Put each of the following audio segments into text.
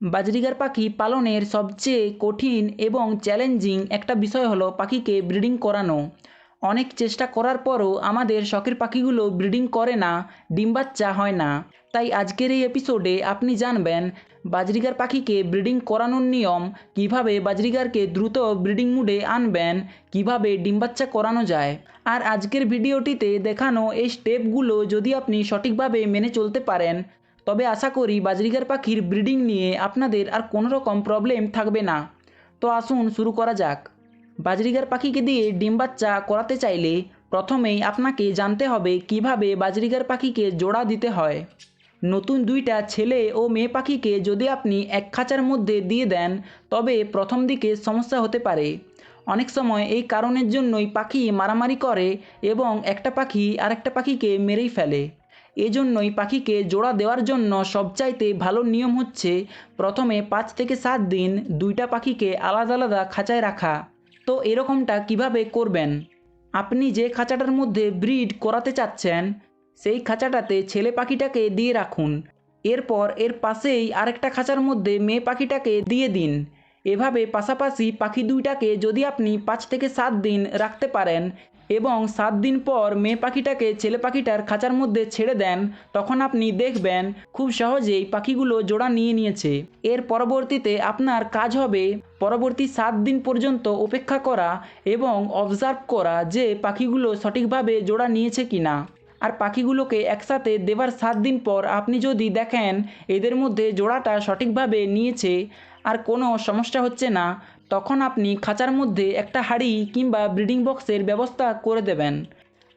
Budgerigar পাখি পালনের সবচেয়ে কঠিন এবং চ্যালেঞ্জিং একটা বিষয় হলো পাখিকে ব্রিডিং করানো। অনেক চেষ্টা করার পরও আমাদের শখের পাখিগুলো ব্রিডিং করে না ডিম বাচ্চা হয় না। তাই আজকের এই এপিসোডে আপনি জানবেন, বাজরিগার পাখিকে ব্রিডিং করানোর নিয়ম কীভাবে বাজরিগারকে দ্রুত ব্রিডিং মুডে আনবেন, কীভাবে ডিম বাচ্চা করানো যায়। আর আজকের ভিডিওটিতে দেখানো এই স্টেপগুলো যদি আপনি সঠিকভাবে মেনে চলতে পারেন তবে আশা করি বাজরিগার পাখির ব্রিডিং নিয়ে আপনাদের আর কোনো রকম প্রবলেম থাকবে না। তো আসুন শুরু করা যাক। বাজরিগার পাখিকে দিয়ে ডিম বাচ্চা করাতে চাইলে প্রথমেই আপনাকে জানতে হবে কীভাবে বাজরিগার পাখিকে জোড়া দিতে হয়। নতুন দুইটা ছেলে ও মেয়ে পাখিকে যদি আপনি এক খাঁচার মধ্যে দিয়ে দেন, তবে প্রথম দিকে সমস্যা হতে পারে। অনেক সময় এই কারণের জন্যই পাখি মারামারি করে এবং একটা পাখি আরেকটা পাখিকে মেরেই ফেলে। এজন্যই পাখিকে জোড়া দেওয়ার জন্য সবচাইতে ভালো নিয়ম হচ্ছে প্রথমে পাঁচ থেকে সাত দিন দুইটা পাখিকে আলাদা আলাদা খাঁচায় রাখা। তো এরকমটা কীভাবে করবেন? আপনি যে খাঁচাটার মধ্যে ব্রিড করাতে চাচ্ছেন, সেই খাঁচাটাতে ছেলে পাখিটাকে দিয়ে রাখুন। এরপর এর পাশেই আরেকটা খাঁচার মধ্যে মেয়ে পাখিটাকে দিয়ে দিন। এভাবে পাশাপাশি পাখি দুইটাকে যদি আপনি পাঁচ থেকে সাত দিন রাখতে পারেন এবং সাত দিন পর মেয়ে পাখিটাকে ছেলে পাখিটার খাঁচার মধ্যে ছেড়ে দেন, তখন আপনি দেখবেন খুব সহজেই পাখিগুলো জোড়া নিয়ে নিয়েছে। এর পরবর্তীতে আপনার কাজ হবে পরবর্তী সাত দিন পর্যন্ত অপেক্ষা করা এবং অবজার্ভ করা যে পাখিগুলো সঠিকভাবে জোড়া নিয়েছে কিনা। আর পাখিগুলোকে একসাথে দেবার সাত দিন পর আপনি যদি দেখেন এদের মধ্যে জোড়াটা সঠিকভাবে নিয়েছে, আর কোনো সমস্যা হচ্ছে না তখন আপনি খাঁচার মধ্যে একটা হাঁড়ি কিংবা ব্রিডিং বক্সের ব্যবস্থা করে দেবেন।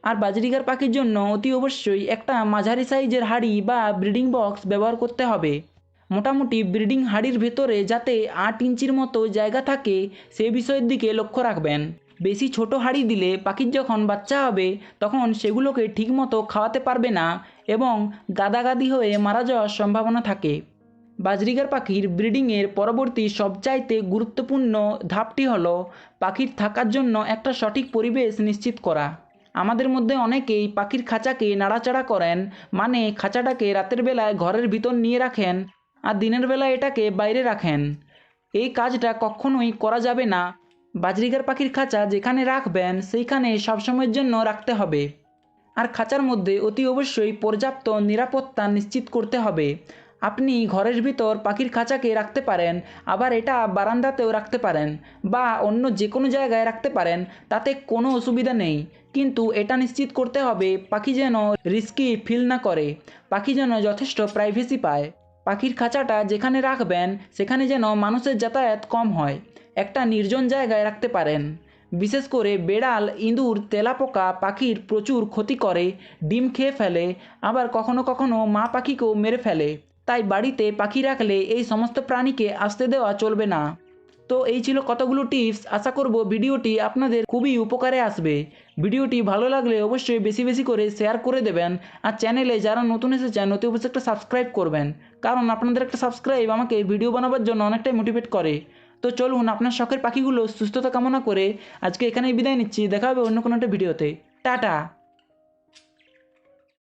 আর বাজরিগার পাখির জন্য অতি অবশ্যই একটা মাঝারি সাইজের হাঁড়ি বা ব্রিডিং বক্স ব্যবহার করতে হবে। মোটামুটি ব্রিডিং হাঁড়ির ভেতরে যাতে আট ইঞ্চির মতো জায়গা থাকে, সে বিষয়ের দিকে লক্ষ্য রাখবেন। বেশি ছোট হাঁড়ি দিলে পাখির যখন বাচ্চা হবে, তখন সেগুলোকে ঠিকমতো খাওয়াতে পারবে না এবং গাদাগাদি হয়ে মারা যাওয়ার সম্ভাবনা থাকে। বাজরিগার পাখির ব্রিডিংয়ের পরবর্তী সবচাইতে গুরুত্বপূর্ণ ধাপটি হলো পাখির থাকার জন্য একটা সঠিক পরিবেশ নিশ্চিত করা। আমাদের মধ্যে অনেকেই পাখির খাঁচাকে নাড়াচাড়া করেন মানে খাঁচাটাকে রাতের বেলায় ঘরের ভিতর নিয়ে রাখেন আর দিনের বেলা এটাকে বাইরে রাখেন। এই কাজটা কখনোই করা যাবে না। বাজরিগার পাখির খাঁচা যেখানে রাখবেন, সেইখানে সবসময়ের জন্য রাখতে হবে। আর খাঁচার মধ্যে অতি অবশ্যই পর্যাপ্ত নিরাপত্তা নিশ্চিত করতে হবে। আপনি ঘরের ভিতর পাখির খাঁচাকে রাখতে পারেন, আবার এটা বারান্দাতেও রাখতে পারেন বা অন্য যে কোনো জায়গায় রাখতে পারেন, তাতে কোনো অসুবিধা নেই। কিন্তু এটা নিশ্চিত করতে হবে পাখি যেন রিস্কি ফিল না করে, পাখি যেন যথেষ্ট প্রাইভেসি পায়। পাখির খাঁচাটা যেখানে রাখবেন, সেখানে যেন মানুষের যাতায়াত কম হয়, একটা নির্জন জায়গায় রাখতে পারেন। বিশেষ করে বেড়াল, ইঁদুর, তেলাপোকা পাখির প্রচুর ক্ষতি করে, ডিম খেয়ে ফেলে, আবার কখনো কখনো মা পাখিকেও মেরে ফেলে। তাই বাড়িতে পাখি রাখলে এই সমস্ত প্রাণীকে আসতে দেওয়া চলবে না। তো এই ছিল কতগুলো টিপস। আশা করব ভিডিওটি আপনাদের খুবই উপকারে আসবে। ভিডিওটি ভালো লাগলে অবশ্যই বেশি বেশি করে শেয়ার করে দেবেন আর চ্যানেলে যারা নতুন এসেছেন, অতি অবশ্যই একটা সাবস্ক্রাইব করবেন। কারণ আপনাদের একটা সাবস্ক্রাইব আমাকে ভিডিও বানাবার জন্য অনেকটাই মোটিভেট করে। তো চলুন আপনার শখের পাখিগুলো সুস্থতা কামনা করে আজকে এখানেই বিদায় নিচ্ছি। দেখা হবে অন্য কোনো একটা ভিডিওতে। টাটা!